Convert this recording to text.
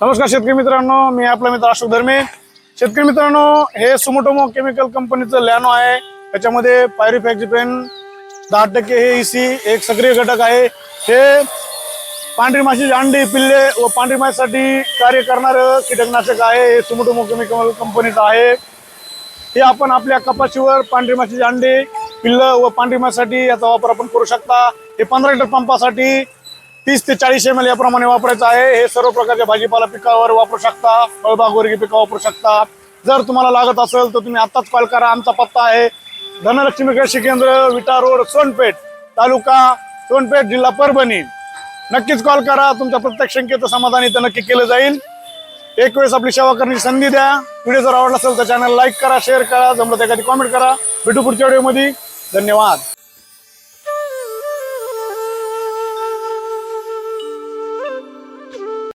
नमस्कार शेतकरी मित्रांनो मी आपला मित्र अशोक धर्मे. शेतकरी मित्रांनो हे सुमोटोमो केमिकल कंपनीचं लॅनो आहे. त्याच्यामध्ये पायरिफॅक्झिपेन दहा टक्के हे इसी एक सक्रिय घटक आहे. हे पांढरी माशीची अंडी पिल्ले व पांढरी माशीसाठी कार्य करणारं कीटकनाशक आहे. हे सुमोटोमो केमिकल कंपनीचं आहे. हे आपण आपल्या कपाशीवर पांढरी माशीची अंडे पिल्लं व पांढरी माशीसाठी याचा वापर आपण करू शकता. हे पंधरा लिटर पंपासाठी तीस ते चाळीस एम एल याप्रमाणे वापरायचं आहे. हे सर्व प्रकारच्या भाजीपाला पिकावर वापरू शकता. फळबाग वर्गीय पिकं वापरू शकता. जर तुम्हाला लागत असेल तर तुम्ही आत्ताच कॉल करा. आमचा पत्ता आहे धनलक्ष्मी कृषी केंद्र विटा रोड सोनपेठ तालुका सोनपेठ जिल्हा परभणी. नक्कीच कॉल करा. तुमच्या प्रत्येक शंकेचं समाधान इथं नक्की केलं जाईल. एक वेळेस आपली सेवा करण्याची संधी द्या. व्हिडिओ जर आवडला असेल तर चॅनल लाईक करा शेअर करा. जमलं तर एखादी कॉमेंट करा. भेटू पुढच्या व्हिडिओमध्ये धन्यवाद.